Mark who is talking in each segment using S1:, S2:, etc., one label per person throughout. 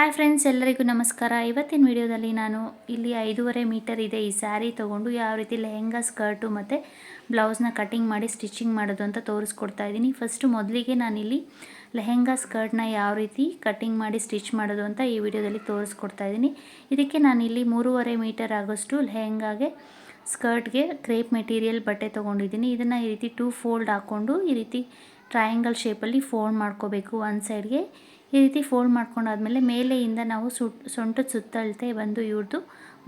S1: Hi friends ಎಲ್ಲರಿಗೂ ನಮಸ್ಕಾರ. ಇವತ್ತಿನ ವಿಡಿಯೋದಲ್ಲಿ ನಾನು ಇಲ್ಲಿ ಐದೂವರೆ ಮೀಟರ್ ಇದೆ ಈ ಸ್ಯಾರಿ ತೊಗೊಂಡು. ಯಾವ ರೀತಿ ಲೆಹೆಂಗಾ ಸ್ಕರ್ಟು ಮತ್ತು ಬ್ಲೌಸ್ನ ಕಟಿಂಗ್ ಮಾಡಿ ಸ್ಟಿಚಿಂಗ್ ಮಾಡೋದು ಅಂತ ತೋರಿಸ್ಕೊಡ್ತಾ ಇದ್ದೀನಿ. ಫಸ್ಟು ಮೊದಲಿಗೆ ನಾನಿಲ್ಲಿ ಲೆಹೆಂಗಾ ಸ್ಕರ್ಟ್ನ ಯಾವ ರೀತಿ ಕಟಿಂಗ್ ಮಾಡಿ ಸ್ಟಿಚ್ ಮಾಡೋದು ಅಂತ ಈ ವಿಡಿಯೋದಲ್ಲಿ ತೋರಿಸ್ಕೊಡ್ತಾ ಇದ್ದೀನಿ. ಇದಕ್ಕೆ ನಾನಿಲ್ಲಿ ಮೂರುವರೆ ಮೀಟರ್ ಆಗೋಷ್ಟು ಲೆಹೆಂಗಾಗೆ, ಸ್ಕರ್ಟ್ಗೆ ಕ್ರೇಪ್ ಮೆಟೀರಿಯಲ್ ಬಟ್ಟೆ ತೊಗೊಂಡಿದ್ದೀನಿ. ಇದನ್ನು ಈ ರೀತಿ ಟೂ ಫೋಲ್ಡ್ ಹಾಕ್ಕೊಂಡು ಈ ರೀತಿ ಟ್ರಯಾಂಗಲ್ ಶೇಪಲ್ಲಿ ಫೋಲ್ಡ್ ಮಾಡ್ಕೋಬೇಕು. ಒಂದು ಸೈಡ್ಗೆ ಈ ರೀತಿ ಫೋಲ್ಡ್ ಮಾಡ್ಕೊಂಡಾದಮೇಲೆ ಮೇಲೆಯಿಂದ ನಾವು ಸುಟ್, ಸೊಂಟದ ಸುತ್ತಳತೆ ಬಂದು ಇವ್ರದ್ದು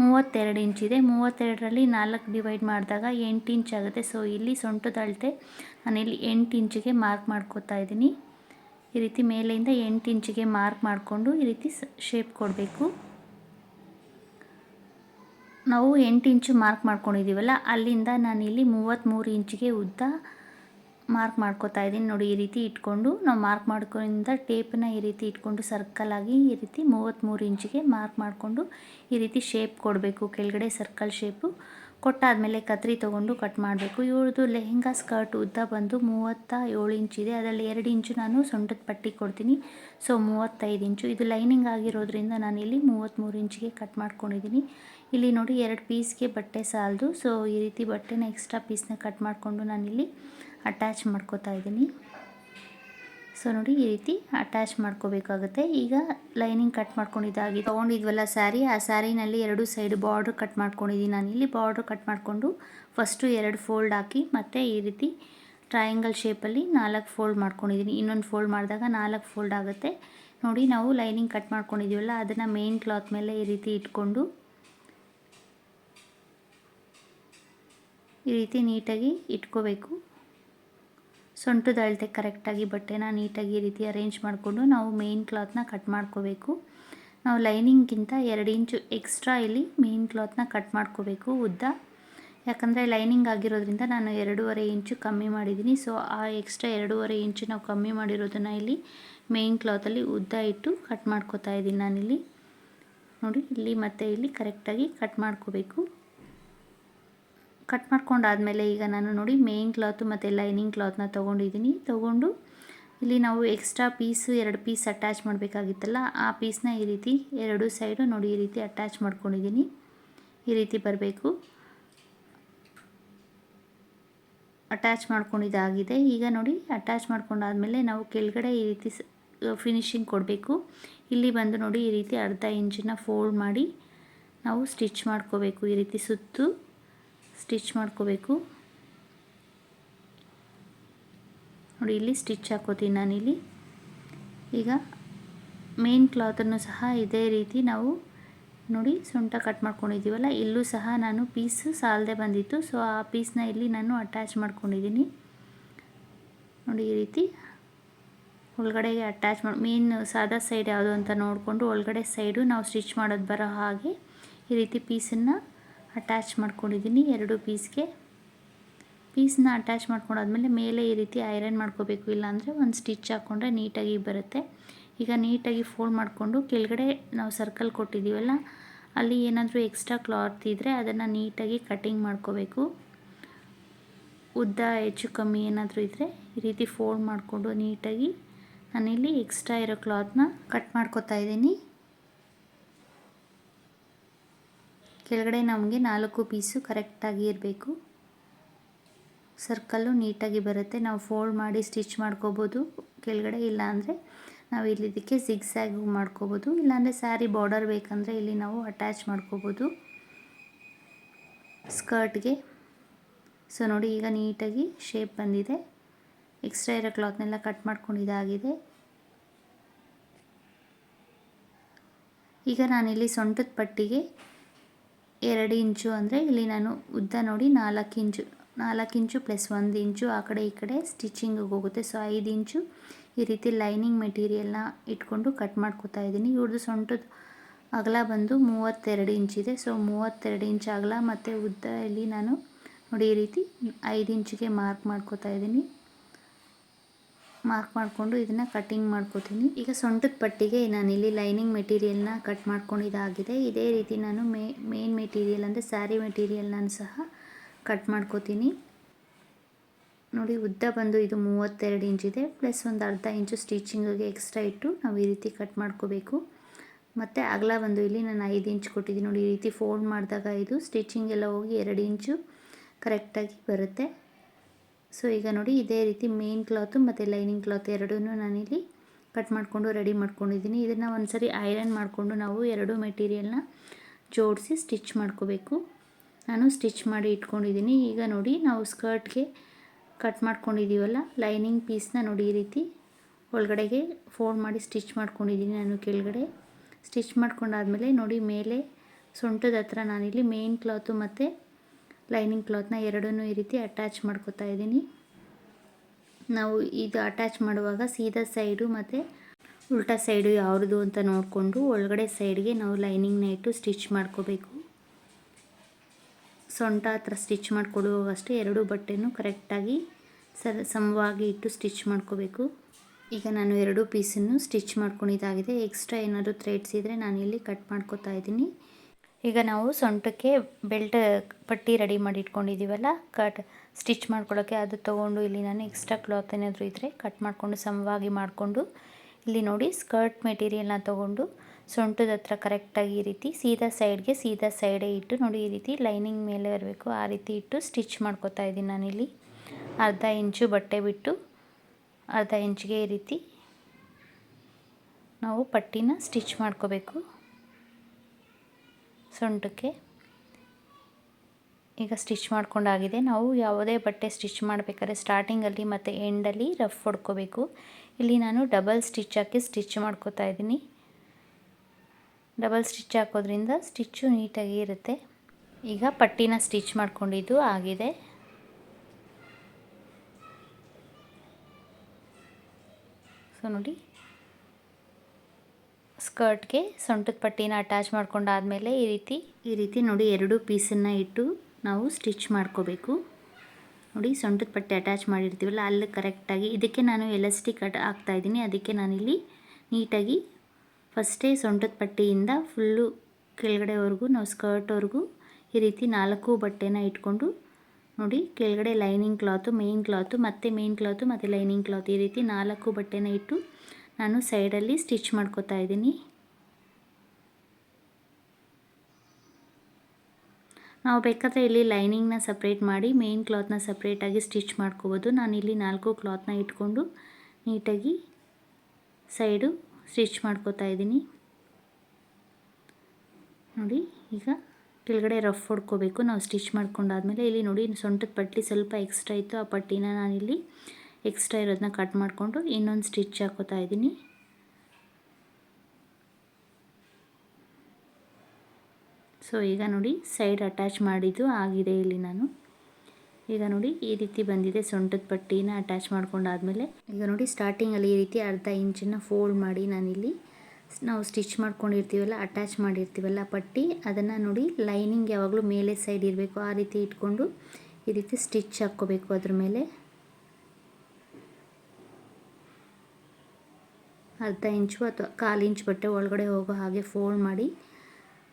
S1: ಮೂವತ್ತೆರಡು ಇಂಚಿದೆ ಮೂವತ್ತೆರಡರಲ್ಲಿ ನಾಲ್ಕು ಡಿವೈಡ್ ಮಾಡಿದಾಗ ಎಂಟು ಇಂಚ್ ಆಗುತ್ತೆ. ಸೊ ಇಲ್ಲಿ ಸೊಂಟದ ಅಳತೆ ನಾನಿಲ್ಲಿ ಎಂಟು ಇಂಚಿಗೆ ಮಾರ್ಕ್ ಮಾಡ್ಕೋತಾ ಇದ್ದೀನಿ. ಈ ರೀತಿ ಮೇಲೆಯಿಂದ ಎಂಟು ಇಂಚಿಗೆ ಮಾರ್ಕ್ ಮಾಡಿಕೊಂಡು ಈ ರೀತಿ ಶೇಪ್ ಕೊಡಬೇಕು. ನಾವು ಎಂಟು ಇಂಚು ಮಾರ್ಕ್ ಮಾಡ್ಕೊಂಡಿದ್ದೀವಲ್ಲ, ಅಲ್ಲಿಂದ ನಾನಿಲ್ಲಿ ಮೂವತ್ತ್ಮೂರು ಇಂಚಿಗೆ ಉದ್ದ ಮಾರ್ಕ್ ಮಾಡ್ಕೋತಾ ಇದ್ದೀನಿ. ನೋಡಿ, ಈ ರೀತಿ ಇಟ್ಕೊಂಡು ನಾವು ಮಾರ್ಕ್ ಮಾಡ್ಕೊಂಡಿಂದ ಟೇಪನ್ನ ಈ ರೀತಿ ಇಟ್ಕೊಂಡು ಸರ್ಕಲ್ ಆಗಿ ಈ ರೀತಿ ಮೂವತ್ತ್ಮೂರು ಇಂಚಿಗೆ ಮಾರ್ಕ್ ಮಾಡಿಕೊಂಡು ಈ ರೀತಿ ಶೇಪ್ ಕೊಡಬೇಕು. ಕೆಳಗಡೆ ಸರ್ಕಲ್ ಶೇಪು ಕೊಟ್ಟಾದಮೇಲೆ ಕತ್ರಿ ತೊಗೊಂಡು ಕಟ್ ಮಾಡಬೇಕು. ಇವ್ರದ್ದು ಲೆಹೆಂಗಾ ಸ್ಕರ್ಟ್ ಉದ್ದ ಬಂದು ಮೂವತ್ತ ಏಳು ಇಂಚಿದೆ ಅದರಲ್ಲಿ ಎರಡು ಇಂಚು ನಾನು ಸೊಂಟದ ಪಟ್ಟಿ ಕೊಡ್ತೀನಿ. ಸೊ ಮೂವತ್ತೈದು ಇಂಚು ಇದು ಲೈನಿಂಗ್ ಆಗಿರೋದ್ರಿಂದ ನಾನಿಲ್ಲಿ ಮೂವತ್ತ್ಮೂರು ಇಂಚಿಗೆ ಕಟ್ ಮಾಡ್ಕೊಂಡಿದ್ದೀನಿ. ಇಲ್ಲಿ ನೋಡಿ, ಎರಡು ಪೀಸ್ಗೆ ಬಟ್ಟೆ ಸಾಲದು. ಸೊ ಈ ರೀತಿ ಬಟ್ಟೆನ ಎಕ್ಸ್ಟ್ರಾ ಪೀಸ್ನ ಕಟ್ ಮಾಡಿಕೊಂಡು ನಾನಿಲ್ಲಿ ಅಟ್ಯಾಚ್ ಮಾಡ್ಕೋತಾ ಇದ್ದೀನಿ. ಸೊ ನೋಡಿ ಈ ರೀತಿ ಅಟ್ಯಾಚ್ ಮಾಡ್ಕೋಬೇಕಾಗುತ್ತೆ. ಈಗ ಲೈನಿಂಗ್ ಕಟ್ ಮಾಡ್ಕೊಂಡಿದ್ದಾಗಿ ತೊಗೊಂಡಿದ್ವಲ್ಲ ಸ್ಯಾರಿ. ಆ ಸ್ಯಾರಿನಲ್ಲಿ ಎರಡು ಸೈಡ್ ಬಾರ್ಡ್ರ್ ಕಟ್ ಮಾಡ್ಕೊಂಡಿದ್ದೀನಿ ನಾನಿಲ್ಲಿ ಬಾರ್ಡ್ರ್ ಕಟ್ ಮಾಡಿಕೊಂಡು ಫಸ್ಟು ಎರಡು ಫೋಲ್ಡ್ ಹಾಕಿ ಮತ್ತು ಈ ರೀತಿ ಟ್ರಯಾಂಗಲ್ ಶೇಪಲ್ಲಿ ನಾಲ್ಕು ಫೋಲ್ಡ್ ಮಾಡ್ಕೊಂಡಿದ್ದೀನಿ. ಇನ್ನೊಂದು ಫೋಲ್ಡ್ ಮಾಡಿದಾಗ ನಾಲ್ಕು ಫೋಲ್ಡ್ ಆಗುತ್ತೆ. ನೋಡಿ ನಾವು ಲೈನಿಂಗ್ ಕಟ್ ಮಾಡ್ಕೊಂಡಿದ್ದೀವಲ್ಲ, ಅದನ್ನು ಮೇನ್ ಕ್ಲಾತ್ ಮೇಲೆ ಈ ರೀತಿ ಇಟ್ಕೊಂಡು ಈ ರೀತಿ ನೀಟಾಗಿ ಇಟ್ಕೋಬೇಕು. ಸೊಂಟದ ಅಳತೆ ಕರೆಕ್ಟಾಗಿ ಬಟ್ಟೆನ ನೀಟಾಗಿ ಈ ರೀತಿ ಅರೇಂಜ್ ಮಾಡಿಕೊಂಡು ನಾವು ಮೇನ್ ಕ್ಲಾತ್ನ ಕಟ್ ಮಾಡ್ಕೋಬೇಕು. ನಾವು ಲೈನಿಂಗ್ಗಿಂತ ಎರಡು ಇಂಚು ಎಕ್ಸ್ಟ್ರಾ ಇಲ್ಲಿ ಮೇನ್ ಕ್ಲಾತ್ನ ಕಟ್ ಮಾಡ್ಕೋಬೇಕು ಉದ್ದ. ಯಾಕಂದರೆ ಲೈನಿಂಗ್ ಆಗಿರೋದ್ರಿಂದ ನಾನು ಎರಡೂವರೆ ಇಂಚು ಕಮ್ಮಿ ಮಾಡಿದ್ದೀನಿ. ಸೊ ಆ ಎಕ್ಸ್ಟ್ರಾ ಎರಡೂವರೆ ಇಂಚು ನಾವು ಕಮ್ಮಿ ಮಾಡಿರೋದನ್ನು ಇಲ್ಲಿ ಮೇನ್ ಕ್ಲಾತಲ್ಲಿ ಉದ್ದ ಇಟ್ಟು ಕಟ್ ಮಾಡ್ಕೋತಾ ಇದ್ದೀನಿ ನಾನಿಲ್ಲಿ. ನೋಡಿ, ಇಲ್ಲಿ ಮತ್ತು ಇಲ್ಲಿ ಕರೆಕ್ಟಾಗಿ ಕಟ್ ಮಾಡ್ಕೋಬೇಕು. ಕಟ್ ಮಾಡ್ಕೊಂಡಾದಮೇಲೆ ಈಗ ನಾನು ನೋಡಿ ಮೇಯ್ನ್ ಕ್ಲಾತು ಮತ್ತು ಲೈನಿಂಗ್ ಕ್ಲಾತ್ನ ತೊಗೊಂಡಿದ್ದೀನಿ. ತೊಗೊಂಡು ಇಲ್ಲಿ ನಾವು ಎಕ್ಸ್ಟ್ರಾ ಪೀಸು ಎರಡು ಪೀಸ್ ಅಟ್ಯಾಚ್ ಮಾಡಬೇಕಾಗಿತ್ತಲ್ಲ, ಆ ಪೀಸ್ನ ಈ ರೀತಿ ಎರಡು ಸೈಡು ನೋಡಿ ಈ ರೀತಿ ಅಟ್ಯಾಚ್ ಮಾಡ್ಕೊಂಡಿದ್ದೀನಿ. ಈ ರೀತಿ ಬರಬೇಕು. ಅಟ್ಯಾಚ್ ಮಾಡ್ಕೊಂಡಿದ್ದಾಗಿದೆ. ಈಗ ನೋಡಿ ಅಟ್ಯಾಚ್ ಮಾಡ್ಕೊಂಡಾದಮೇಲೆ ನಾವು ಕೆಳಗಡೆ ಈ ರೀತಿ ಫಿನಿಶಿಂಗ್ ಕೊಡಬೇಕು. ಇಲ್ಲಿ ಬಂದು ನೋಡಿ ಈ ರೀತಿ ಅರ್ಧ ಇಂಚನ್ನ ಫೋಲ್ಡ್ ಮಾಡಿ ನಾವು ಸ್ಟಿಚ್ ಮಾಡ್ಕೋಬೇಕು. ಈ ರೀತಿ ಸುತ್ತು ಸ್ಟಿಚ್ ಮಾಡ್ಕೋಬೇಕು. ನೋಡಿ, ಇಲ್ಲಿ ಸ್ಟಿಚ್ ಹಾಕೋತೀನಿ ನಾನಿಲ್ಲಿ. ಈಗ ಮೇನ್ ಕ್ಲಾತನ್ನು ಸಹ ಇದೇ ರೀತಿ ನಾವು ನೋಡಿ ಸೊಂಟ ಕಟ್ ಮಾಡ್ಕೊಂಡಿದ್ದೀವಲ್ಲ, ಇಲ್ಲೂ ಸಹ ನಾನು ಪೀಸ್ ಸಾಲದೆ ಬಂದಿತ್ತು. ಸೊ ಆ ಪೀಸ್ನ ಇಲ್ಲಿ ನಾನು ಅಟ್ಯಾಚ್ ಮಾಡ್ಕೊಂಡಿದ್ದೀನಿ. ನೋಡಿ, ಈ ರೀತಿ ಒಳಗಡೆಗೆ ಅಟ್ಯಾಚ್ ಮಾಡಿ, ಮೇನ್ ಸಾದಾ ಸೈಡ್ ಯಾವುದು ಅಂತ ನೋಡಿಕೊಂಡು ಒಳಗಡೆ ಸೈಡು ನಾವು ಸ್ಟಿಚ್ ಮಾಡೋದು ಬರೋ ಹಾಗೆ ಈ ರೀತಿ ಪೀಸನ್ನು ಅಟ್ಯಾಚ್ ಮಾಡ್ಕೊಂಡಿದ್ದೀನಿ ಎರಡು ಪೀಸ್ಗೆ ಪೀಸ್ನ ಅಟ್ಯಾಚ್ ಮಾಡ್ಕೊಂಡಾದ್ಮೇಲೆ ಮೇಲೆ ಈ ರೀತಿ ಐರನ್ ಮಾಡ್ಕೋಬೇಕು. ಇಲ್ಲಾಂದರೆ ಒಂದು ಸ್ಟಿಚ್ ಹಾಕ್ಕೊಂಡ್ರೆ ನೀಟಾಗಿ ಬರುತ್ತೆ. ಈಗ ನೀಟಾಗಿ ಫೋಲ್ಡ್ ಮಾಡಿಕೊಂಡು ಕೆಳಗಡೆ ನಾವು ಸರ್ಕಲ್ ಕೊಟ್ಟಿದ್ದೀವಲ್ಲ ಅಲ್ಲಿ ಏನಾದರೂ ಎಕ್ಸ್ಟ್ರಾ ಕ್ಲಾತ್ ಇದ್ದರೆ ಅದನ್ನು ನೀಟಾಗಿ ಕಟಿಂಗ್ ಮಾಡ್ಕೋಬೇಕು. ಉದ್ದ, ಹೆಚ್ಚು ಕಮ್ಮಿ ಏನಾದರೂ ಇದ್ದರೆ ಈ ರೀತಿ ಫೋಲ್ಡ್ ಮಾಡಿಕೊಂಡು ನೀಟಾಗಿ ನಾನಿಲ್ಲಿ ಎಕ್ಸ್ಟ್ರಾ ಇರೋ ಕ್ಲಾತ್ನ ಕಟ್ ಮಾಡ್ಕೋತಾ ಇದ್ದೀನಿ. ಕೆಳಗಡೆ ನಮಗೆ ನಾಲ್ಕು ಪೀಸು ಕರೆಕ್ಟಾಗಿ ಇರಬೇಕು. ಸರ್ಕಲ್ಲು ನೀಟಾಗಿ ಬರುತ್ತೆ. ನಾವು ಫೋಲ್ಡ್ ಮಾಡಿ ಸ್ಟಿಚ್ ಮಾಡ್ಕೋಬೋದು. ಕೆಳಗಡೆ ಇಲ್ಲಾಂದರೆ ನಾವು ಇಲ್ಲಿ ಇದಕ್ಕೆ ಜಿಗ್ಸ್ಯಾಗ್ ಮಾಡ್ಕೋಬೋದು. ಇಲ್ಲಾಂದರೆ ಸ್ಯಾರಿ ಬಾರ್ಡರ್ ಬೇಕಂದರೆ ಇಲ್ಲಿ ನಾವು ಅಟ್ಯಾಚ್ ಮಾಡ್ಕೋಬೋದು. ಸ್ಕರ್ಟ್ಗೆ. ಸೊ ನೋಡಿ, ಈಗ ನೀಟಾಗಿ ಶೇಪ್ ಬಂದಿದೆ. ಎಕ್ಸ್ಟ್ರಾ ಇರೋ ಕ್ಲಾತ್ನೆಲ್ಲ ಕಟ್ ಮಾಡ್ಕೊಂಡಿದ್ದಾಗಿದೆ ಈಗ ನಾನಿಲ್ಲಿ ಸೊಂಟದ ಪಟ್ಟಿಗೆ ಎರಡು ಇಂಚು ಅಂದರೆ ಇಲ್ಲಿ ನಾನು ಉದ್ದ ನೋಡಿ ನಾಲ್ಕು ಇಂಚು ನಾಲ್ಕು ಇಂಚು ಪ್ಲಸ್ ಒಂದು ಇಂಚು ಆ ಕಡೆ ಈ ಕಡೆ ಸ್ಟಿಚಿಂಗಿಗೆ ಹೋಗುತ್ತೆ. ಸೊ ಐದು ಇಂಚು ಈ ರೀತಿ ಲೈನಿಂಗ್ ಮೆಟೀರಿಯಲ್ನ ಇಟ್ಕೊಂಡು ಕಟ್ ಮಾಡ್ಕೋತಾ ಇದ್ದೀನಿ. ಇವ್ರದ್ದು ಸೊಂಟದ ಅಗಲ ಬಂದು ಮೂವತ್ತೆರಡು ಇಂಚಿದೆ ಸೊ ಮೂವತ್ತೆರಡು ಇಂಚ್ ಅಗಲ ಮತ್ತು ಉದ್ದ ಇಲ್ಲಿ ನಾನು ನೋಡಿ ಈ ರೀತಿ ಐದು ಇಂಚಿಗೆ ಮಾರ್ಕ್ ಮಾಡ್ಕೋತಾ ಇದ್ದೀನಿ. ಮಾರ್ಕ್ ಮಾಡಿಕೊಂಡು ಇದನ್ನು ಕಟ್ಟಿಂಗ್ ಮಾಡ್ಕೋತೀನಿ. ಈಗ ಸೊಂಟದ ಪಟ್ಟಿಗೆ ನಾನಿಲ್ಲಿ ಲೈನಿಂಗ್ ಮೆಟೀರಿಯಲ್ನ ಕಟ್ ಮಾಡ್ಕೊಂಡಿದ್ದಾಗಿದೆ ಇದೇ ರೀತಿ ನಾನು ಮೇ ಮೇನ್ ಮೆಟೀರಿಯಲ್ ಅಂದರೆ ಸ್ಯಾರಿ ಮೆಟೀರಿಯಲ್ನ ಸಹ ಕಟ್ ಮಾಡ್ಕೋತೀನಿ. ನೋಡಿ ಉದ್ದ ಬಂದು ಇದು ಮೂವತ್ತೆರಡು ಇದೆ. ಪ್ಲಸ್ ಒಂದು ಅರ್ಧ ಇಂಚು ಸ್ಟಿಚಿಂಗಿಗೆ ಎಕ್ಸ್ಟ್ರಾ ಇಟ್ಟು ನಾವು ಈ ರೀತಿ ಕಟ್ ಮಾಡ್ಕೋಬೇಕು. ಮತ್ತು ಅಗಲ ಬಂದು ಇಲ್ಲಿ ನಾನು ಐದು ಇಂಚ್ ಕೊಟ್ಟಿದ್ದೀನಿ. ನೋಡಿ ಈ ರೀತಿ ಫೋಲ್ಡ್ ಮಾಡಿದಾಗ ಇದು ಸ್ಟಿಚಿಂಗ್ ಎಲ್ಲ ಹೋಗಿ ಎರಡು ಇಂಚು ಕರೆಕ್ಟಾಗಿ ಬರುತ್ತೆ. ಸೊ ಈಗ ನೋಡಿ ಇದೇ ರೀತಿ ಮೇನ್ ಕ್ಲಾತು ಮತ್ತು ಲೈನಿಂಗ್ ಕ್ಲಾತ್ ಎರಡೂ ನಾನಿಲ್ಲಿ ಕಟ್ ಮಾಡಿಕೊಂಡು ರೆಡಿ ಮಾಡ್ಕೊಂಡಿದ್ದೀನಿ. ಇದನ್ನು ಒಂದು ಸರಿ ಐರನ್ ಮಾಡಿಕೊಂಡು ನಾವು ಎರಡು ಮೆಟೀರಿಯಲ್ನ ಜೋಡಿಸಿ ಸ್ಟಿಚ್ ಮಾಡ್ಕೋಬೇಕು. ನಾನು ಸ್ಟಿಚ್ ಮಾಡಿ ಇಟ್ಕೊಂಡಿದ್ದೀನಿ. ಈಗ ನೋಡಿ ನಾವು ಸ್ಕರ್ಟ್ಗೆ ಕಟ್ ಮಾಡ್ಕೊಂಡಿದ್ದೀವಲ್ಲ ಲೈನಿಂಗ್ ಪೀಸ್ನ ನೋಡಿ ಈ ರೀತಿ ಒಳಗಡೆಗೆ ಫೋಲ್ಡ್ ಮಾಡಿ ಸ್ಟಿಚ್ ಮಾಡ್ಕೊಂಡಿದ್ದೀನಿ ನಾನು ಕೆಳಗಡೆ. ಸ್ಟಿಚ್ ಮಾಡ್ಕೊಂಡಾದಮೇಲೆ ನೋಡಿ ಮೇಲೆ ಸೊಂಟದ ಹತ್ರ ನಾನಿಲ್ಲಿ ಮೇನ್ ಕ್ಲಾತು ಮತ್ತು ಲೈನಿಂಗ್ ಕ್ಲಾತ್ನ ಎರಡನ್ನೂ ಈ ರೀತಿ ಅಟ್ಯಾಚ್ ಮಾಡ್ಕೋತಾ ಇದ್ದೀನಿ. ನಾವು ಇದು ಅಟ್ಯಾಚ್ ಮಾಡುವಾಗ ಸೀದಾ ಸೈಡು ಮತ್ತು ಉಲ್ಟಾ ಸೈಡು ಯಾವ್ದು ಅಂತ ನೋಡಿಕೊಂಡು ಒಳಗಡೆ ಸೈಡ್ಗೆ ನಾವು ಲೈನಿಂಗ್ನ ಇಟ್ಟು ಸ್ಟಿಚ್ ಮಾಡ್ಕೋಬೇಕು. ಸೊಂಟ ಹತ್ರ ಸ್ಟಿಚ್ ಮಾಡಿಕೊಡುವಾಗಷ್ಟೇ ಎರಡು ಬಟ್ಟೆನೂ ಕರೆಕ್ಟಾಗಿ ಸರ್ ಸಮವಾಗಿ ಇಟ್ಟು ಸ್ಟಿಚ್ ಮಾಡ್ಕೋಬೇಕು. ಈಗ ನಾನು ಎರಡು ಪೀಸನ್ನು ಸ್ಟಿಚ್ ಮಾಡ್ಕೊಂಡಿದ್ದಾಗಿದೆ. ಎಕ್ಸ್ಟ್ರಾ ಏನಾದರೂ ಥ್ರೆಡ್ಸ್ ಇದ್ದರೆ ಇಲ್ಲಿ ಕಟ್ ಮಾಡ್ಕೋತಾ ಇದ್ದೀನಿ. ಈಗ ನಾವು ಸೊಂಟಕ್ಕೆ ಬೆಲ್ಟ್ ಪಟ್ಟಿ ರೆಡಿ ಮಾಡಿ ಇಟ್ಕೊಂಡಿದ್ದೀವಲ್ಲ, ಕಟ್, ಸ್ಟಿಚ್ ಮಾಡ್ಕೊಳ್ಳೋಕ್ಕೆ ಅದು ತೊಗೊಂಡು ಇಲ್ಲಿ ನಾನು ಎಕ್ಸ್ಟ್ರಾ ಕ್ಲಾತ್ ಏನಾದರೂ ಇದ್ದರೆ ಕಟ್ ಮಾಡಿಕೊಂಡು ಸಮವಾಗಿ ಮಾಡಿಕೊಂಡು ಇಲ್ಲಿ ನೋಡಿ ಸ್ಕರ್ಟ್ ಮೆಟೀರಿಯಲ್ನ ತೊಗೊಂಡು ಸೊಂಟದ ಹತ್ರ ಕರೆಕ್ಟಾಗಿ ಈ ರೀತಿ ಸೀದಾ ಸೈಡ್ಗೆ ಸೀದಾ ಸೈಡೇ ಇಟ್ಟು ನೋಡಿ ಈ ರೀತಿ ಲೈನಿಂಗ್ ಮೇಲೆ ಬರಬೇಕು. ಆ ರೀತಿ ಇಟ್ಟು ಸ್ಟಿಚ್ ಮಾಡ್ಕೊತಾ ಇದ್ದೀನಿ ನಾನಿಲ್ಲಿ. ಅರ್ಧ ಇಂಚು ಬಟ್ಟೆ ಬಿಟ್ಟು ಅರ್ಧ ಇಂಚಿಗೆ ಈ ರೀತಿ ನಾವು ಪಟ್ಟಿನ ಸ್ಟಿಚ್ ಮಾಡ್ಕೋಬೇಕು. ಸೊಂಟಕ್ಕೆ ಈಗ ಸ್ಟಿಚ್ ಮಾಡ್ಕೊಂಡಾಗಿದೆ. ನಾವು ಯಾವುದೇ ಬಟ್ಟೆ ಸ್ಟಿಚ್ ಮಾಡಬೇಕಾದ್ರೆ ಸ್ಟಾರ್ಟಿಂಗಲ್ಲಿ ಮತ್ತು ಎಂಡಲ್ಲಿ ರಫ್ ಹೊಡ್ಕೋಬೇಕು. ಇಲ್ಲಿ ನಾನು ಡಬಲ್ ಸ್ಟಿಚ್ ಹಾಕಿ ಸ್ಟಿಚ್ ಮಾಡ್ಕೋತಾ ಇದ್ದೀನಿ. ಡಬಲ್ ಸ್ಟಿಚ್ ಹಾಕೋದ್ರಿಂದ ಸ್ಟಿಚ್ಚು ನೀಟಾಗಿ ಇರುತ್ತೆ. ಈಗ ಪಟ್ಟಿನ ಸ್ಟಿಚ್ ಮಾಡ್ಕೊಂಡಿದ್ದು ಆಗಿದೆ. ಸೊ ನೋಡಿ ಸ್ಕರ್ಟ್ಗೆ ಸೊಂಟದ ಪಟ್ಟಿನ ಅಟ್ಯಾಚ್ ಮಾಡ್ಕೊಂಡಾದಮೇಲೆ ಈ ರೀತಿ ಈ ರೀತಿ ನೋಡಿ ಎರಡು ಪೀಸನ್ನು ಇಟ್ಟು ನಾವು ಸ್ಟಿಚ್ ಮಾಡ್ಕೋಬೇಕು. ನೋಡಿ ಸೊಂಟದ ಪಟ್ಟಿ ಅಟ್ಯಾಚ್ ಮಾಡಿರ್ತೀವಲ್ಲ, ಅಲ್ಲಿ ಕರೆಕ್ಟಾಗಿ ಇದಕ್ಕೆ ನಾನು ಎಲಾಸ್ಟಿಕ್ ಅಟ್ ಹಾಕ್ತಾಯಿದ್ದೀನಿ ಅದಕ್ಕೆ ನಾನಿಲ್ಲಿ ನೀಟಾಗಿ ಫಸ್ಟೇ ಸೊಂಟದ ಪಟ್ಟಿಯಿಂದ ಫುಲ್ಲು ಕೆಳಗಡೆವರೆಗೂ, ನಾವು ಸ್ಕರ್ಟ್ವರೆಗೂ ಈ ರೀತಿ ನಾಲ್ಕು ಬಟ್ಟೆನ ಇಟ್ಕೊಂಡು ನೋಡಿ ಕೆಳಗಡೆ ಲೈನಿಂಗ್ ಕ್ಲಾತು ಮೇನ್ ಕ್ಲಾತು ಮತ್ತು ಮೇನ್ ಕ್ಲಾತು ಮತ್ತು ಲೈನಿಂಗ್ ಕ್ಲಾತ್ ಈ ರೀತಿ ನಾಲ್ಕು ಬಟ್ಟೆನ ಇಟ್ಟು ನಾನು ಸೈಡಲ್ಲಿ ಸ್ಟಿಚ್ ಮಾಡ್ಕೋತಾ ಇದ್ದೀನಿ. ನಾವು ಬೇಕಾದರೆ ಇಲ್ಲಿ ಲೈನಿಂಗ್ನ ಸಪ್ರೇಟ್ ಮಾಡಿ ಮೇನ್ ಕ್ಲಾತ್ನ ಸಪ್ರೇಟಾಗಿ ಸ್ಟಿಚ್ ಮಾಡ್ಕೋಬೋದು. ನಾನಿಲ್ಲಿ ನಾಲ್ಕು ಕ್ಲಾತ್ನ ಇಟ್ಕೊಂಡು ನೀಟಾಗಿ ಸೈಡು ಸ್ಟಿಚ್ ಮಾಡ್ಕೋತಾ ಇದ್ದೀನಿ. ನೋಡಿ, ಈಗ ಕೆಳಗಡೆ ರಫ್ ಹೊಡ್ಕೋಬೇಕು. ನಾವು ಸ್ಟಿಚ್ ಮಾಡ್ಕೊಂಡಾದಮೇಲೆ ಇಲ್ಲಿ ನೋಡಿ, ಸೊಂಟದ ಪಟ್ಟಿ ಸ್ವಲ್ಪ ಎಕ್ಸ್ಟ್ರಾ ಇತ್ತು. ಆ ಪಟ್ಟಿನ ನಾನಿಲ್ಲಿ ಎಕ್ಸ್ಟ್ರಾ ಇರೋದನ್ನ ಕಟ್ ಮಾಡಿಕೊಂಡು ಇನ್ನೊಂದು ಸ್ಟಿಚ್ ಹಾಕೋತಾ ಇದ್ದೀನಿ. ಸೊ ಈಗ ನೋಡಿ ಸೈಡ್ ಅಟ್ಯಾಚ್ ಮಾಡಿದ್ದು ಆಗಿದೆ ಇಲ್ಲಿ ನಾನು. ಈಗ ನೋಡಿ, ಈ ರೀತಿ ಬಂದಿದೆ ಸೊಂಟದ ಪಟ್ಟಿನ ಅಟ್ಯಾಚ್ ಮಾಡ್ಕೊಂಡಾದಮೇಲೆ. ಈಗ ನೋಡಿ ಸ್ಟಾರ್ಟಿಂಗಲ್ಲಿ ಈ ರೀತಿ ಅರ್ಧ ಇಂಚನ್ನು ಫೋಲ್ಡ್ ಮಾಡಿ ನಾನಿಲ್ಲಿ ನಾವು ಸ್ಟಿಚ್ ಮಾಡ್ಕೊಂಡಿರ್ತೀವಲ್ಲ ಅಟ್ಯಾಚ್ ಮಾಡಿರ್ತೀವಲ್ಲ ಪಟ್ಟಿ, ಅದನ್ನು ನೋಡಿ ಲೈನಿಂಗ್ ಯಾವಾಗಲೂ ಮೇಲೆ ಸೈಡ್ ಇರಬೇಕು. ಆ ರೀತಿ ಇಟ್ಕೊಂಡು ಈ ರೀತಿ ಸ್ಟಿಚ್ ಹಾಕ್ಕೋಬೇಕು ಅದ್ರ ಮೇಲೆ. ಅರ್ಧ ಇಂಚು ಅಥವಾ ಕಾಲು ಇಂಚು ಬಟ್ಟೆ ಒಳಗಡೆ ಹೋಗೋ ಹಾಗೆ ಫೋಲ್ಡ್ ಮಾಡಿ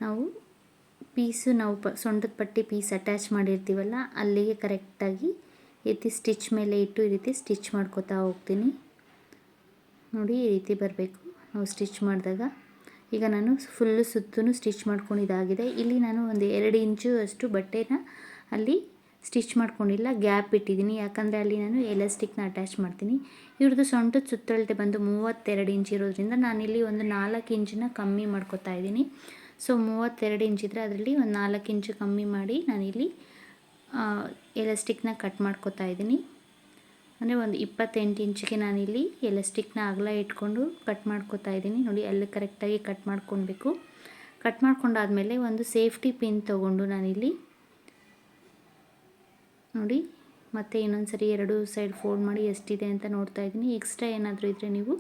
S1: ನಾವು ಪೀಸು ನಾವು ಪ ಸೊಂಡದ ಪಟ್ಟಿ ಪೀಸ್ ಅಟ್ಯಾಚ್ ಮಾಡಿರ್ತೀವಲ್ಲ, ಅಲ್ಲಿಗೆ ಕರೆಕ್ಟಾಗಿ ಈ ರೀತಿ ಸ್ಟಿಚ್ ಮೇಲೆ ಇಟ್ಟು ಈ ರೀತಿ ಸ್ಟಿಚ್ ಮಾಡ್ಕೋತಾ ಹೋಗ್ತೀನಿ. ನೋಡಿ, ಈ ರೀತಿ ಬರಬೇಕು. ನಾವು ಸ್ಟಿಚ್ ಮಾಡಿದಾಗ ಈಗ ನಾನು ಫುಲ್ಲು ಸುತ್ತೂ ಸ್ಟಿಚ್ ಮಾಡ್ಕೊಂಡಿದ್ದಾಗಿದೆ ಇಲ್ಲಿ ನಾನು ಒಂದು ಎರಡು ಇಂಚು ಅಷ್ಟು ಬಟ್ಟೆನ ಅಲ್ಲಿ ಸ್ಟಿಚ್ ಮಾಡ್ಕೊಂಡಿಲ್ಲ ಗ್ಯಾಪ್ ಇಟ್ಟಿದ್ದೀನಿ. ಯಾಕಂದರೆ ಅಲ್ಲಿ ನಾನು ಎಲಾಸ್ಟಿಕ್ನ ಅಟ್ಯಾಚ್ ಮಾಡ್ತೀನಿ. ಇವ್ರದ್ದು ಸೊಂಟದ ಸುತ್ತಳತೆ ಬಂದು ಮೂವತ್ತೆರಡು ಇಂಚ್ ಇರೋದ್ರಿಂದ ನಾನಿಲ್ಲಿ ಒಂದು ನಾಲ್ಕು ಇಂಚನ್ನ ಕಮ್ಮಿ ಮಾಡ್ಕೊತಾ ಇದ್ದೀನಿ. ಸೊ ಮೂವತ್ತೆರಡು ಇಂಚ್ ಇದ್ದರೆ ಅದರಲ್ಲಿ ಒಂದು ನಾಲ್ಕು ಇಂಚು ಕಮ್ಮಿ ಮಾಡಿ ನಾನಿಲ್ಲಿ ಎಲಾಸ್ಟಿಕ್ನ ಕಟ್ ಮಾಡ್ಕೋತಾ ಇದ್ದೀನಿ. ಅಂದರೆ ಒಂದು ಇಪ್ಪತ್ತೆಂಟು ಇಂಚಿಗೆ ನಾನಿಲ್ಲಿ ಎಲಾಸ್ಟಿಕ್ನ ಅಗಲ ಇಟ್ಕೊಂಡು ಕಟ್ ಮಾಡ್ಕೋತಾ ಇದ್ದೀನಿ. ನೋಡಿ, ಅಲ್ಲಿ ಕರೆಕ್ಟಾಗಿ ಕಟ್ ಮಾಡ್ಕೊಳ್ಬೇಕು ಕಟ್ ಮಾಡ್ಕೊಂಡಾದಮೇಲೆ ಒಂದು ಸೇಫ್ಟಿ ಪಿನ್ ತೊಗೊಂಡು ನಾನಿಲ್ಲಿ, ನೋಡಿ, ಮತ್ತು ಇನ್ನೊಂದು ಸರಿ ಎರಡು ಸೈಡ್ ಫೋಲ್ಡ್ ಮಾಡಿ ಎಷ್ಟಿದೆ ಅಂತ ನೋಡ್ತಾ ಇದ್ದೀನಿ. ಎಕ್ಸ್ಟ್ರಾ ಏನಾದರೂ ಇದ್ದರೆ ನೀವು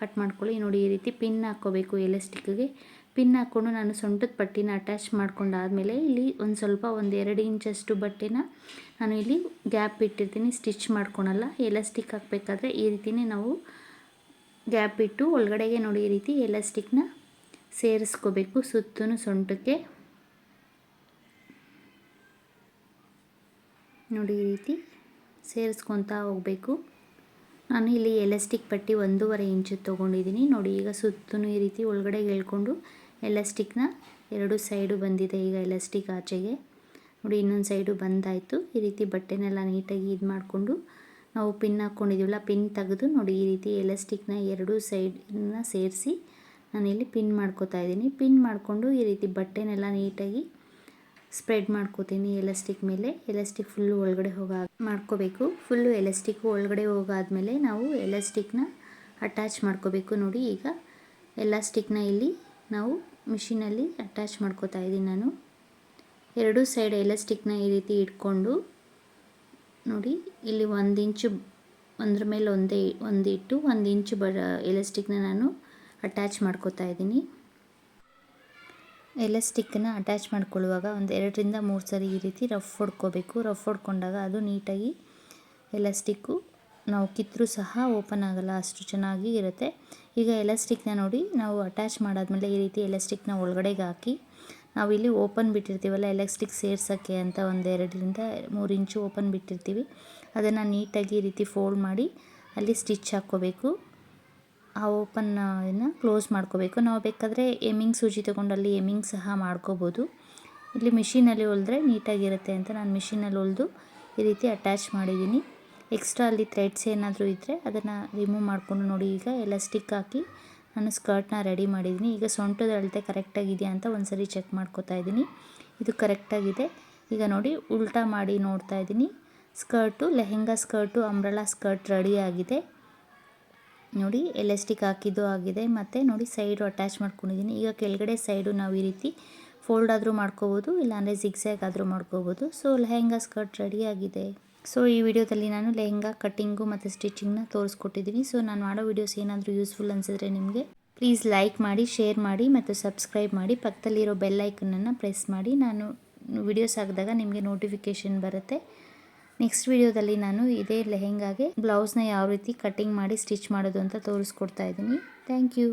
S1: ಕಟ್ ಮಾಡ್ಕೊಳ್ಳಿ. ನೋಡಿ, ಈ ರೀತಿ ಪಿನ್ ಹಾಕ್ಕೋಬೇಕು ಎಲಾಸ್ಟಿಕ್ಗೆ ಪಿನ್ ಹಾಕ್ಕೊಂಡು ನಾನು ಸೊಂಟದ ಪಟ್ಟಿನ ಅಟ್ಯಾಚ್ ಮಾಡ್ಕೊಂಡಾದಮೇಲೆ ಇಲ್ಲಿ ಒಂದು ಸ್ವಲ್ಪ ಒಂದು ಎರಡು ಇಂಚಷ್ಟು ಬಟ್ಟೆನ ನಾನು ಇಲ್ಲಿ ಗ್ಯಾಪ್ ಇಟ್ಟಿರ್ತೀನಿ, ಸ್ಟಿಚ್ ಮಾಡ್ಕೊಳಲ್ಲ. ಎಲಾಸ್ಟಿಕ್ ಹಾಕಬೇಕಾದ್ರೆ ಈ ರೀತಿಯೇ ನಾವು ಗ್ಯಾಪ್ ಇಟ್ಟು ಒಳಗಡೆಗೆ ನೋಡಿ ಈ ರೀತಿ ಎಲಾಸ್ಟಿಕ್ನ ಸೇರಿಸ್ಕೋಬೇಕು ಸುತ್ತೂ ಸೊಂಟಕ್ಕೆ. ನೋಡಿ ಈ ರೀತಿ ಸೇರಿಸ್ಕೊತಾ ಹೋಗಬೇಕು. ನಾನು ಇಲ್ಲಿ ಎಲಾಸ್ಟಿಕ್ ಪಟ್ಟಿ ಒಂದೂವರೆ ಇಂಚು ತೊಗೊಂಡಿದ್ದೀನಿ. ನೋಡಿ ಈಗ ಸುತ್ತೂ ಈ ರೀತಿ ಒಳಗಡೆ ಎಳ್ಕೊಂಡು ಎಲಾಸ್ಟಿಕ್ನ ಎರಡು ಸೈಡು ಬಂದಿದೆ ಈಗ ಎಲಾಸ್ಟಿಕ್ ಆಚೆಗೆ. ನೋಡಿ, ಇನ್ನೊಂದು ಸೈಡು ಬಂದಾಯಿತು. ಈ ರೀತಿ ಬಟ್ಟೆನೆಲ್ಲ ನೀಟಾಗಿ ಇದು ಮಾಡಿಕೊಂಡು ನಾವು ಪಿನ್ ಹಾಕ್ಕೊಂಡಿದ್ದೀವಲ್ಲ ಪಿನ್ ತೆಗೆದು ನೋಡಿ, ಈ ರೀತಿ ಎಲಾಸ್ಟಿಕ್ನ ಎರಡು ಸೈಡನ್ನ ಸೇರಿಸಿ ನಾನಿಲ್ಲಿ ಪಿನ್ ಮಾಡ್ಕೋತಾ ಇದ್ದೀನಿ. ಪಿನ್ ಮಾಡಿಕೊಂಡು ಈ ರೀತಿ ಬಟ್ಟೆನೆಲ್ಲ ನೀಟಾಗಿ ಸ್ಪ್ರೆಡ್ ಮಾಡ್ಕೋತೀನಿ ಎಲಾಸ್ಟಿಕ್ ಮೇಲೆ. ಎಲಾಸ್ಟಿಕ್ ಫುಲ್ಲು ಒಳಗಡೆ ಹೋಗ ಮಾಡ್ಕೋಬೇಕು. ಫುಲ್ಲು ಎಲಾಸ್ಟಿಕ್ಕು ಒಳಗಡೆ ಹೋಗಾದ್ಮೇಲೆ ನಾವು ಎಲಾಸ್ಟಿಕ್ನ ಅಟ್ಯಾಚ್ ಮಾಡ್ಕೋಬೇಕು. ನೋಡಿ, ಈಗ ಎಲಾಸ್ಟಿಕ್ನ ಇಲ್ಲಿ ನಾವು ಮಿಷಿನಲ್ಲಿ ಅಟ್ಯಾಚ್ ಮಾಡ್ಕೋತಾ ಇದ್ದೀನಿ ನಾನು. ಎರಡು ಸೈಡ್ ಎಲಾಸ್ಟಿಕ್ನ ಈ ರೀತಿ ಇಟ್ಕೊಂಡು ನೋಡಿ, ಇಲ್ಲಿ ಒಂದು ಇಂಚು ಒಂದ್ರ ಮೇಲೆ ಒಂದೇ ಒಂದು ಇಟ್ಟು ಒಂದು ಇಂಚು ಬ ಎಲಾಸ್ಟಿಕ್ನ ನಾನು ಅಟ್ಯಾಚ್ ಮಾಡ್ಕೋತಾ ಇದ್ದೀನಿ. ಎಲಾಸ್ಟಿಕ್ಕನ್ನು ಅಟ್ಯಾಚ್ ಮಾಡ್ಕೊಳ್ಳುವಾಗ ಒಂದು ಎರಡರಿಂದ ಮೂರು ಸರಿ ಈ ರೀತಿ ರಫ್ ಹೊಡ್ಕೋಬೇಕು. ರಫ್ ಹೊಡ್ಕೊಂಡಾಗ ಅದು ನೀಟಾಗಿ ಎಲಾಸ್ಟಿಕ್ಕು ನಾವು ಕಿತ್ತರೂ ಸಹ ಓಪನ್ ಆಗಲ್ಲ, ಅಷ್ಟು ಚೆನ್ನಾಗಿ ಇರುತ್ತೆ. ಈಗ ಎಲಾಸ್ಟಿಕ್ನ ನೋಡಿ, ನಾವು ಅಟ್ಯಾಚ್ ಮಾಡಾದ್ಮೇಲೆ ಈ ರೀತಿ ಎಲಾಸ್ಟಿಕ್ನ ಒಳಗಡೆಗೆ ಹಾಕಿ, ನಾವು ಇಲ್ಲಿ ಓಪನ್ ಬಿಟ್ಟಿರ್ತೀವಲ್ಲ, ಎಲಾಸ್ಟಿಕ್ ಸೇರ್ಸೋಕ್ಕೆ ಅಂತ ಒಂದು ಎರಡರಿಂದ ಮೂರು ಇಂಚು ಓಪನ್ ಬಿಟ್ಟಿರ್ತೀವಿ. ಅದನ್ನು ನೀಟಾಗಿ ಈ ರೀತಿ ಫೋಲ್ಡ್ ಮಾಡಿ, ಅಲ್ಲಿ ಸ್ಟಿಚ್ ಹಾಕ್ಕೋಬೇಕು. ಆ ಓಪನ್ನ ಕ್ಲೋಸ್ ಮಾಡ್ಕೋಬೇಕು. ನಾವು ಬೇಕಾದರೆ ಎಮ್ಮಿಂಗ್ ಸೂಜಿ ತೊಗೊಂಡು ಅಲ್ಲಿ ಎಮ್ಮಿಂಗ್ ಸಹ ಮಾಡ್ಕೋಬೋದು. ಇಲ್ಲಿ ಮಿಷಿನಲ್ಲಿ ಹೊಲಿದ್ರೆ ನೀಟಾಗಿರುತ್ತೆ ಅಂತ ನಾನು ಮಿಷಿನಲ್ಲಿ ಹೊಲಿದು ಈ ರೀತಿ ಅಟ್ಯಾಚ್ ಮಾಡಿದ್ದೀನಿ ಎಕ್ಸ್ಟ್ರಾ ಅಲ್ಲಿ ಥ್ರೆಡ್ಸ್ ಏನಾದರೂ ಇದ್ದರೆ ಅದನ್ನು ರಿಮೂವ್ ಮಾಡಿಕೊಂಡು ನೋಡಿ. ಈಗ ಎಲ್ಲ ಸ್ಟಿಕ್ ಹಾಕಿ ನಾನು ಸ್ಕರ್ಟ್ನ ರೆಡಿ ಮಾಡಿದ್ದೀನಿ. ಈಗ ಸೊಂಟದ ಅಳತೆ ಕರೆಕ್ಟಾಗಿದೆಯಾ ಅಂತ ಒಂದು ಸರಿ ಚೆಕ್ ಮಾಡ್ಕೋತಾ ಇದ್ದೀನಿ. ಇದು ಕರೆಕ್ಟಾಗಿದೆ ಈಗ ನೋಡಿ ಉಲ್ಟಾ ಮಾಡಿ ನೋಡ್ತಾ ಇದ್ದೀನಿ. Skirt lehenga skirt umbrella skirt ready ಆಗಿದೆ. ನೋಡಿ ಎಲಾಸ್ಟಿಕ್ ಹಾಕಿದ್ದು ಆಗಿದೆ. ಮತ್ತು ನೋಡಿ ಸೈಡು ಅಟ್ಯಾಚ್ ಮಾಡ್ಕೊಂಡಿದ್ದೀನಿ. ಈಗ ಕೆಳಗಡೆ ಸೈಡು ನಾವು ಈ ರೀತಿ ಫೋಲ್ಡ್ ಆದರೂ ಮಾಡ್ಕೋಬೋದು, ಇಲ್ಲಾಂದರೆ ಜಿಗ್ಸ್ಯಾಗ್ ಆದರೂ ಮಾಡ್ಕೋಬೋದು. ಸೊ ಲೆಹೆಂಗಾ ಸ್ಕರ್ಟ್ ರೆಡಿ ಆಗಿದೆ. ಸೊ ಈ ವಿಡಿಯೋದಲ್ಲಿ ನಾನು ಲೆಹೆಂಗಾ ಕಟ್ಟಿಂಗು ಮತ್ತು ಸ್ಟಿಚಿಂಗ್ನ ತೋರಿಸ್ಕೊಟ್ಟಿದ್ದೀನಿ. ಸೊ ನಾನು ಮಾಡೋ ವೀಡಿಯೋಸ್ ಏನಾದರೂ ಯೂಸ್ಫುಲ್ ಅನಿಸಿದ್ರೆ ನಿಮಗೆ ಪ್ಲೀಸ್ ಲೈಕ್ ಮಾಡಿ ಶೇರ್ ಮಾಡಿ ಮತ್ತು ಸಬ್ಸ್ಕ್ರೈಬ್ ಮಾಡಿ. ಪಕ್ಕದಲ್ಲಿರೋ ಬೆಲ್ ಐಕನನ್ನು ಪ್ರೆಸ್ ಮಾಡಿ. ನಾನು ವಿಡಿಯೋಸ್ ಹಾಕಿದಾಗ ನಿಮಗೆ ನೋಟಿಫಿಕೇಷನ್ ಬರುತ್ತೆ. ನೆಕ್ಸ್ಟ್ ವಿಡಿಯೋದಲ್ಲಿ ನಾನು ಇದೇ ಲೆಹೆಂಗಾಗೆ ಬ್ಲೌಸ್ನ ಯಾವ ರೀತಿ ಕಟ್ಟಿಂಗ್ ಮಾಡಿ ಸ್ಟಿಚ್ ಮಾಡೋದು ಅಂತ ತೋರಿಸ್ಕೊಡ್ತಾ ಇದ್ದೀನಿ. Thank you